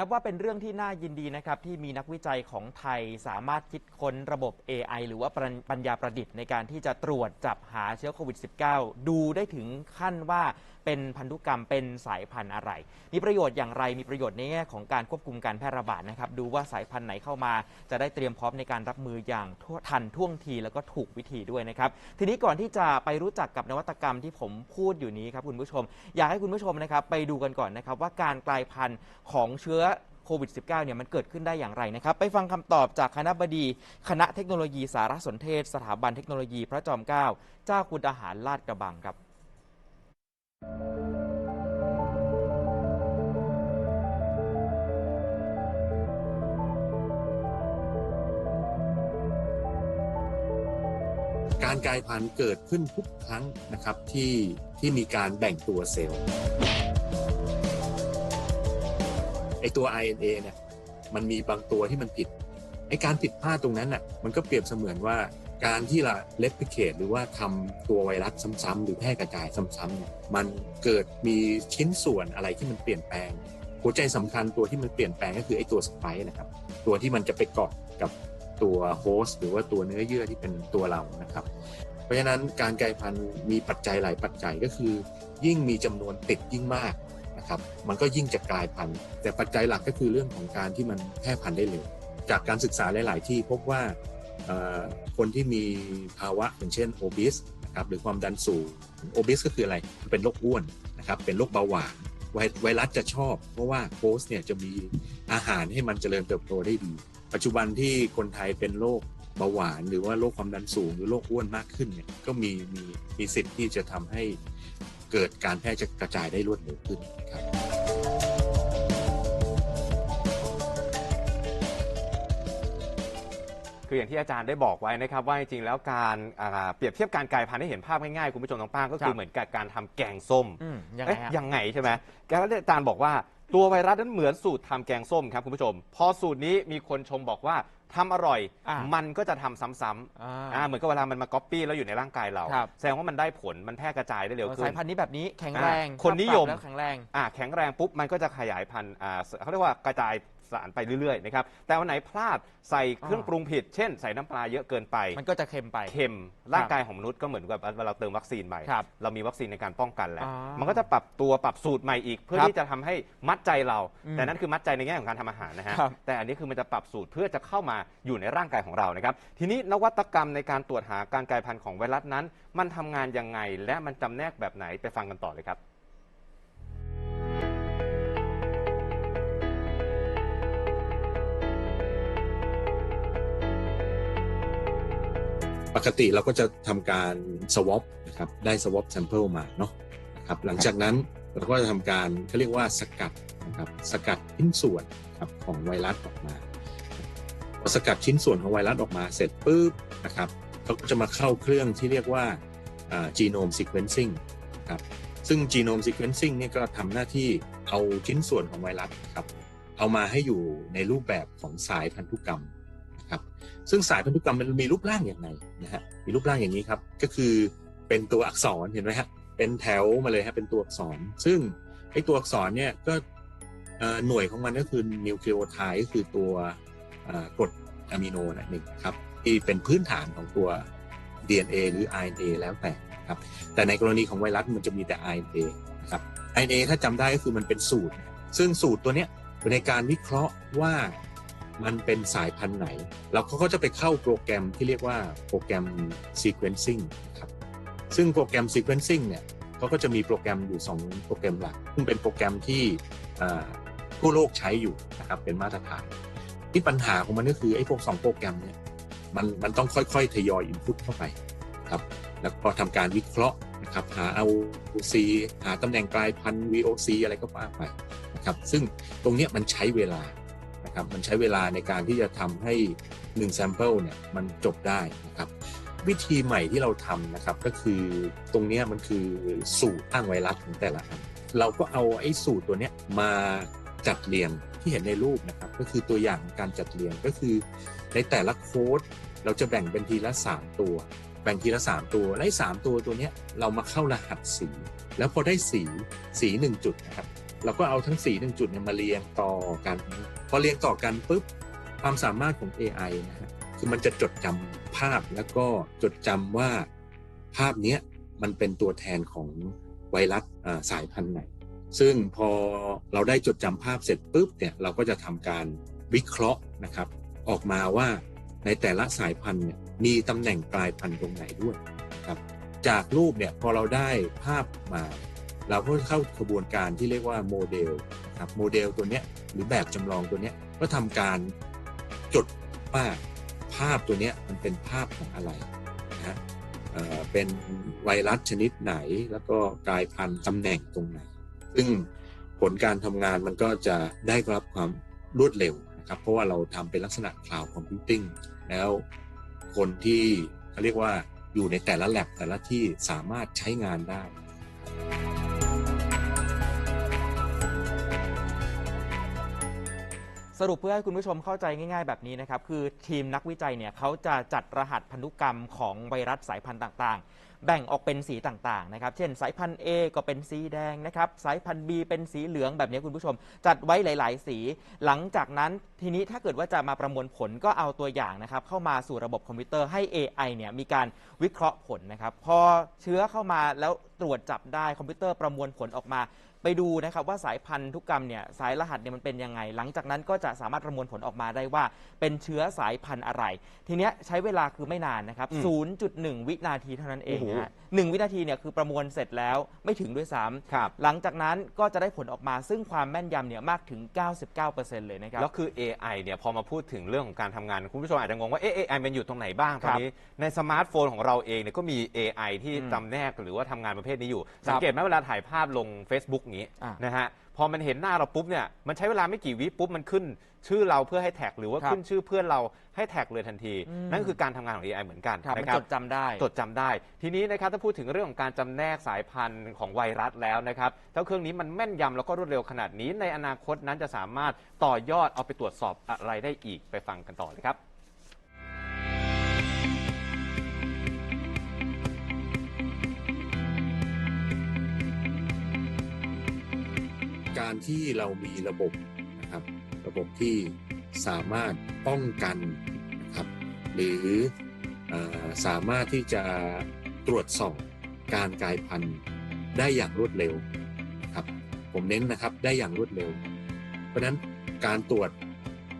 นับว่าเป็นเรื่องที่น่ายินดีนะครับที่มีนักวิจัยของไทยสามารถคิดค้นระบบ AI หรือว่าปัญญาประดิษฐ์ในการที่จะตรวจจับหาเชื้อโควิด -19 ดูได้ถึงขั้นว่าเป็นพันธุกรรมเป็นสายพันธุ์อะไร มีประโยชน์อย่างไรมีประโยชน์ในแง่ของการควบคุมการแพร่ระบาดนะครับดูว่าสายพันธุ์ไหนเข้ามา จะได้เตรียมพร้อมในการรับมืออย่างทั่วทันท่วงทีแล้วก็ถูกวิธีด้วยนะครับทีนี้ก่อนที่จะไปรู้จักกับนวัตกรรมที่ผมพูดอยู่นี้ครับคุณผู้ชม อยากให้คุณผู้ชมนะครับไปดูกันก่อนนะครับว่าการกลายพันธุ์ของเชื้อโควิด -19 เนี่ยมันเกิดขึ้นได้อย่างไรนะครับ ไปฟังคำตอบจากคณะบดี คณะเทคโนโลยีสารสนเทศ สถาบันเทคโนโลยีพระจอมเกล้าเจ้าคุณอาหารลาดกระบังครับการกลายพันธุ์เกิดขึ้นทุกครั้งนะครับที่ที่มีการแบ่งตัวเซลล์ ไอตัว RNA เนี่ยมันมีบางตัวที่มันผิดไอการผิดพลาดตรงนั้นน่ะมันก็เปรียบเสมือนว่าการที่เราเลป i ิเคตหรือว่าทำตัวไวรัสซ้ำๆหรือแพร่กระจายซ้ำๆเนี่ยมันเกิดมีชิ้นส่วนอะไรที่มันเปลี่ยนแปลง หัวใจสำคัญตัวที่มันเปลี่ยนแปลงก็คือไอตัวสไปค์นะครับ ตัวที่มันจะไปเกาะกับตัวโฮสต์หรือว่าตัวเนื้อเยื่อที่เป็นตัวเรานะครับ เพราะฉะนั้นการกลายพันธุ์มีปัจจัยหลายปัจจัยก็คือ ยิ่งมีจำนวนติดยิ่งมาก นะครับ มันก็ยิ่งจะกลายพันธุ์ แต่ปัจจัยหลักก็คือเรื่องของการที่มันแพร่พันธุ์ได้เร็ว จากการศึกษาหลาย ๆ ที่พบว่าคนที่มีภาวะอย่างเช่นโอบิสนะครับหรือความดันสูงโอบิสก็คืออะไร เป็นโรคอ้วนนะครับ เป็นโรคเบาหวานไวไวรัสจะชอบ เพราะว่าโฮสต์เนี่ยจะมีอาหารให้มันเจริญเติบโตได้ดี ปัจจุบันที่คนไทยเป็นโรคเบาหวาน หรือว่าโรคความดันสูง หรือโรคอ้วนมากขึ้นเนี่ยก็มีมีมีสิทธิ์ที่จะทำให้ เกิดการแพร่กระจายได้รวดเร็วขึ้นครับคืออย่างที่อาจารย์ได้บอกไว้นะครับว่าจริงๆแล้วการอ่าเปรียบเทียบการกลายพันธุ์ให้เห็นภาพง่ายๆคุณผู้ชมทางบ้านก็ครัคือบเหมือนกับการทำแกงส้มอืมยังไงเอ๊ะฮะยังไงใช่ไหมแกก็อาจารย์บอกว่าตัวไวรัสนั้นเหมือนสูตรทำแกงส้มครับคุณผู้ชม พอสูตรนี้มีคนชมบอกว่า ทำอร่อย อ่ามัมันก็จะทำซ้ำๆอ่าอ่าเหมือนกับเวลามันมาก๊อปปี้แล้วอยู่ในร่างกายเรา ครับ แสดงว่ามันได้ผลมันแพร่กระจายได้เร็วขึ้สายน พันธุ์นี้แบบนี้แข็งแรงอ่าคนนิยมถ้าปรับแล้วแข็งแรง อ่าแข็งแรงปุ๊บมันก็จะขยายพันธุ์อ่าเขาเรียกว่ากระจาย สารไปเรื่อยๆนะครับแต่วันไหนพลาดใส่เครื่องอ่าปรุงผิด เช่นใส่น้ำปลาเยอะเกินไป มันก็จะเค็มไป เค็มร่างกายของมนุษย์ก็เหมือนกับเวลาเราเติมวัคซีนไปครับเรามีวัคซีนในการป้องกันแล้ว อ่ามัมันก็จะปรับตัวปรับสูตรใหม่อีก เพื่อครับที่จะทำให้มัดใจเรา อืมแต่นั่นคือมัดใจในแง่ของการทำอาหารนะฮะครับแต่อันนี้คือมันจะปรับสูตรเพื่อจะเข้ามาอยู่ในร่างกายของเรานะครับทีนี้นวัตกรรมในการตรวจหาการกลายพันธุ์ของไวรัสนั้น มันทำงานยังไงและมันจำแนกแบบไหนไปฟังกันต่อเลยครับ ปกติเราก็จะทำการ swab นะครับได้ swab sample มาเนาะนะครับหลังจากนั้นเราก็จะทำการเขาเรียกว่าสกัดนะครับสกัดชิ้นส่วนครับของไวรัสออกมาพอสกัดชิ้นส่วนของไวรัสออกมาเสร็จปุ๊บนะครับเขาก็จะมาเข้าเครื่องที่เรียกว่า genome sequencing ครับซึ่ง genome sequencing เนี่ยก็ทำหน้าที่เอาชิ้นส่วนของไวรัสครับเอามาให้อยู่ในรูปแบบของสายพันธุกรรม นะครับซึ่งสายพันธุกรรมมันมีรูปร่างอย่างไรนะฮะมีรูปร่างอย่างนี้ครับก็คือเป็นตัวอักษรเห็นไหมฮะเป็นแถวมาเลยฮะเป็นตัวอักษร ซึ่งไอ้ตัวอักษรเนี่ยก็หน่วยของมันก็คือนิวคลีโอไทด์ก็คือตัวกรดอะมิโนนะหนึ่งครับที่เป็นพื้นฐานของตัว DNA หรือ RNA แล้วแต่ครับแต่ในกรณีของไวรัสมันจะมีแต่ RNA นะครับ RNA ถ้าจำได้ก็คือมันเป็นสูตร ซึ่งสูตรตัวเนี้ยในการวิเคราะห์ว่า มันเป็นสายพันธุ์ไหนเราก็จะไปเข้าโปรแกรมที่เรียกว่าโปรแกรม sequencing ครับ ซึ่งโปรแกรม sequencing เนี่ยเขาก็จะมีโปรแกรมอยู่ 2 โปรแกรมหลัก ซึ่งเป็นโปรแกรมที่ทั่วโลกใช้อยู่นะครับ เป็นมาตรฐาน ที่ปัญหาของมันก็คือไอ้พวก 2 โปรแกรมเนี่ย มันมันต้องค่อยๆ ทยอยอินพุตเข้าไปครับแล้วก็ทำการวิเคราะห์นะครับหา ROC หาตำแหน่งกลายพันธุ์ VOC อะไรก็ว่าไปนะครับ ซึ่งตรงเนี้ยมันใช้เวลา นะครับมันใช้เวลาในการที่จะทำให้1 sample เนี่ยมันจบได้นะครับวิธีใหม่ที่เราทำนะครับก็คือตรงนี้มันคือสูตรอ้างไวรัสของแต่ละอันเราก็เอาไอ้สูตรตัวเนี้ยมาจัดเรียงที่เห็นในรูปนะครับก็คือตัวอย่างการจัดเรียงก็คือ ในแต่ละโค้ดเราจะแบ่งเป็นทีละ 3 ตัว แบ่งทีละ 3 ตัวและสามตัวตัวเนี้ยเรามาเข้ารหัสสี แล้วพอได้สีสีหนึ่งจุดนะครับเราก็เอาทั้ง4ี่หนึ่งจุดเนี่ยมาเรียงต่อกัน พอเรียงต่อกันปุ๊บความสามารถของ AI นะฮะคือมันจะจดจำภาพแล้วก็จดจำว่าภาพนี้มันเป็นตัวแทนของไวรัสสายพันธุ์ไหน ซึ่งพอเราได้จดจำภาพเสร็จปุ๊บเนี่ยเราก็จะทำการวิเคราะห์นะครับ ออกมาว่าในแต่ละสายพันธุ์เนี่ยมีตำแหน่งกลายพันธุ์ตรงไหนด้วยครับ จากรูปเนี่ยพอเราได้ภาพมา เราก็เข้ากระบวนการที่เรียกว่าโมเดล นะครับโมเดลตัวเนี้ยหรือแบบจำลองตัวเนี้ยก็ทำการจดว่าภาพตัวเนี้ยมันเป็นภาพของอะไรนะฮะเเป็นไวรัสชนิดไหนแล้วก็กลายพันธุ์ตำแหน่งตรงไหน ซึ่งผลการทำงานมันก็จะได้รับความรวดเร็วนะครับ เพราะว่าเราทำเป็นลักษณะ cloud computing แล้วคนที่เขาเรียกว่าอยู่ในแต่ละแลบแต่ละที่สามารถใช้งานได้ สรุปเพื่อให้คุณผู้ชมเข้าใจง่าย ๆ แบบนี้นะครับ คือทีมนักวิจัยเนี่ยเขาจะจัดรหัสพันธุกรรมของไวรัสสายพันธุ์ต่างๆ แบ่งออกเป็นสีต่างๆนะครับ เช่นสายพันธุ์ A ก็เป็นสีแดงนะครับ สายพันธุ์ B เป็นสีเหลืองแบบนี้คุณผู้ชม จัดไว้หลาย ๆ สี หลังจากนั้นทีนี้ถ้าเกิดว่าจะมาประมวลผลก็เอาตัวอย่างนะครับเข้ามาสู่ระบบคอมพิวเตอร์ให้ AI เนี่ยมีการวิเคราะห์ผลนะครับ พอเชื้อเข้ามาแล้วตรวจจับได้คอมพิวเตอร์ประมวลผลออกมาไปดูนะครับว่าสายพันธุกรรมเนี่ยสายรหัสเนี่ยมันเป็นยังไง หลังจากนั้นก็จะสามารถประมวลผลออกมาได้ว่า เป็นเชื้อสายพันธุ์อะไร ทีเนี้ยใช้เวลาคือไม่นานนะครับ 0.1 วินาทีเท่านั้นเองโอ้โหนะฮะหนึ่งวินาทีเนี่ยคือประมวลเสร็จแล้วไม่ถึงด้วยซ้ำครับหลังจากนั้นก็จะได้ผลออกมาซึ่งความแม่นยำเนี่ยมากถึง 99%เลยนะครับ แล้วคือ AI เนี่ยพอมาพูดถึงเรื่องของการทำงาน คุณผู้ชมอาจจะงงว่าเอ๊ะ AI มันอยู่ตรงไหนบ้างตอนนี้ในสมาร์ทโฟนของเราเองเนี่ยก็มี AI ที่อืมจำแนกหรือว่าทำงานประเภทนี้อยู่ครับสังเกตไหมเวลาถ่ายภาพลง Facebook อย่างนี้อะนะฮะพ อมันเห็นหน้าเราปุ๊บเนี่ยมันใช้เวลาไม่กี่วิปุ๊บมันขึ้น ชื่อเราเพื่อให้แท็กหรือว่าครับขึ้นชื่อเพื่อนเราให้แท็กเลยทันที อืม นั่นคือการทำงานของ AI เหมือนกันครับมันนะครับจดจำได้ จดจำได้ ทีนี้นะครับถ้าพูดถึงเรื่องของการจำแนกสายพันธุ์ของไวรัสแล้วนะครับเจ้าเครื่องนี้มันแม่นยำแล้วก็รวดเร็วขนาดนี้ ในอนาคตนั้นจะสามารถต่อยอดเอาไปตรวจสอบอะไรได้อีกไปฟังกันต่อเลยครับ การที่เรามีระบบนะครับ ระบบที่สามารถป้องกันนะครับหรืออสามารถที่จะตรวจสอบการกลายพันธุ์ได้อย่างรวดเร็วครับผมเน้นนะครับได้อย่างรวดเร็ว เพราะฉะนั้นการตรวจ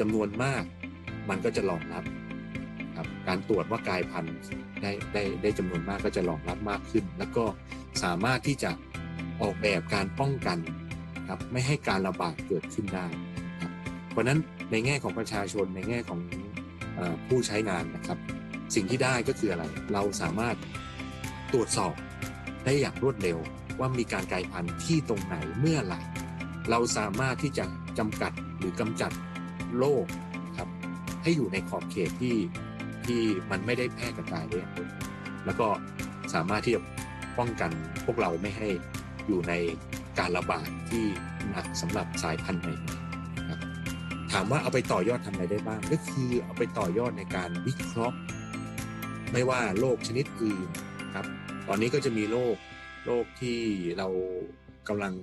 จำนวนมาก มันก็จะรองรับครับการตรวจว่ากลายพันธุ์ได้ได้ได้จำนวนมากก็จะรองรับมากขึ้น แล้วก็สามารถที่จะออกแบบการป้องกัน ครับไม่ให้การระบาดเกิดขึ้นได้ครับเพราะฉะนั้นในแง่ของประชาชนในแง่ของผู้ใช้งานนะครับ สิ่งที่ได้ก็คืออะไร เราสามารถตรวจสอบได้อย่างรวดเร็วว่ามีการกลายพันธุ์ที่ตรงไหนเมื่อไหร่ เราสามารถที่จะจำกัดหรือกำจัดโรคครับให้อยู่ในขอบเขตที่ที่มันไม่ได้แพร่กระจายได้อย่างรวดเร็วแล้วก็สามารถที่จะป้องกันพวกเราไม่ให้อยู่ใน การระบาดที่หนักสำหรับสายพันธุ์ใหม่ครับถามว่าเอาไปต่อยอดทำอะไรได้บ้าง ก็คือเอาไปต่อยอดในการวิเคราะห์ ไม่ว่าโรคชนิดอื่นครับตอนนี้ก็จะมีโรคโรคที่เรากำลัง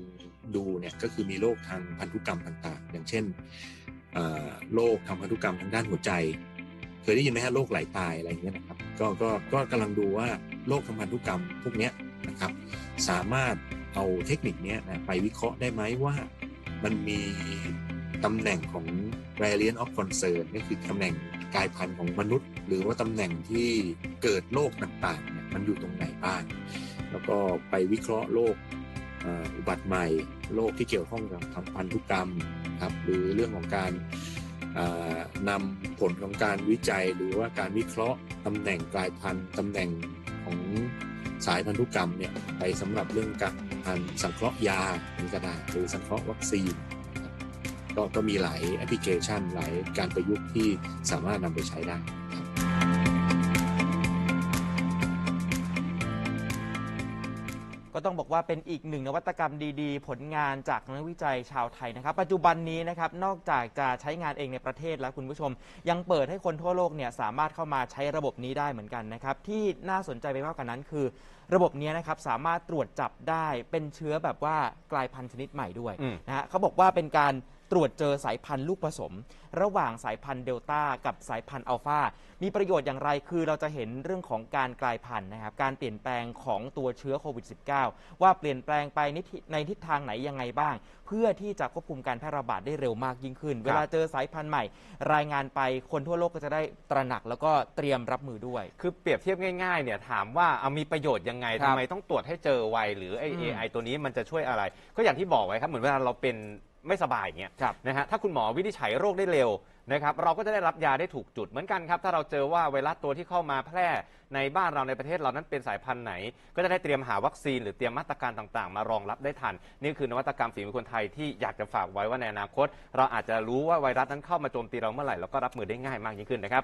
ดูเนี่ยก็คือมีโรคทางพันธุกรรมต่างๆ อย่างเช่นโรคทางพันธุกรรมทางด้านหัวใจ เคยได้ยินไหมฮะโรคไหลตายอะไรอย่างเงี้ยนะครับก็ก็ก็กำลังดูว่าโรคทางพันธุกรรมพวกเนี้ยนะครับ สามารถ เอาเทคนิคเนี้ยนะไปวิเคราะห์ได้ไหมว่ามันมีตำแหน่งของ variant of concern นี่คือตำแหน่งกลายพันธุ์ของมนุษย์ หรือว่าตำแหน่งที่เกิดโรคต่างๆเนี่ยมันอยู่ตรงไหนบ้าง แล้วก็ไปวิเคราะห์โรคอุบัติใหม่โรคที่เกี่ยวข้องกับทางพันธุกรรมครับหรือเรื่องของการนำผลของการวิจัย หรือว่าการวิเคราะห์ตำแหน่งกลายพันธุ์ตำแหน่งของสายพันธุกรรมเนี่ยไปสำหรับเรื่องการ สังเคราะห์ยาเป็นกระดาษหรือสังเคราะห์วัคซีนก็ก็มีหลายแอปพลิเคชันหลายการประยุกต์ที่สามารถนำไปใช้ได้ ก็ต้องบอกว่าเป็นอีกหนึ่งนวัตกรรมดีๆ ผลงานจากนักวิจัยชาวไทยนะครับ ปัจจุบันนี้นะครับนอกจากจะใช้งานเองในประเทศแล้วคุณผู้ชม ยังเปิดให้คนทั่วโลกเนี่ยสามารถเข้ามาใช้ระบบนี้ได้เหมือนกันนะครับ ที่น่าสนใจไปมากกว่านั้นคือ ระบบนี้นะครับสามารถตรวจจับได้เป็นเชื้อแบบว่ากลายพันธุ์ชนิดใหม่ด้วยอืมนะฮะเขาบอกว่าเป็นการ ตรวจเจอสายพันธุ์ลูกผสม ระหว่างสายพันธุ์เดลต้ากับสายพันธุ์อัลฟามีประโยชน์อย่างไรคือเราจะเห็นเรื่องของการกลายพันธุ์นะครับการเปลี่ยนแปลงของตัวเชื้อโควิด -19 ว่าเปลี่ยนแปลงไปในทิในทิศทางไหนยังไงบ้าง เพื่อที่จะควบคุมการแพร่ระบาดได้เร็วมากยิ่งขึ้น เวลาเจอสายพันธุ์ใหม่ รายงานไปคนทั่วโลกก็จะได้ตระหนักแล้วก็เตรียมรับมือด้วย คือเปรียบเทียบง่ายๆเนี่ยถามว่าเอามีประโยชน์ยังไงครับทำไมต้องตรวจให้เจอไวหรือไออืม AI ตัวนี้มันจะช่วยอะไร ก็อย่างที่บอกไว้ครับเหมือนเวลาเราเป็น ไม่สบายอย่างเงี้ยครับ นะฮะถ้าคุณหมอวินิจฉัยโรคได้เร็วนะครับเราก็จะได้รับยาได้ถูกจุดเหมือนกันครับ ถ้าเราเจอว่าไวรัสตัวที่เข้ามาแพร่ในบ้านเราในประเทศเรานั้นเป็นสายพันธุ์ไหน ก็จะได้เตรียมหาวัคซีน หรือเตรียมมาตรการต่างๆ มารองรับได้ทัน นี่คือนวัตกรรมฝีมือคนไทยที่อยากจะฝากไว้ว่าในอนาคต เราอาจจะรู้ว่าไวรัสนั้นเข้ามาโจมตีเราเมื่อไหร่แล้วก็รับมือได้ง่ายมากยิ่งขึ้นนะครับ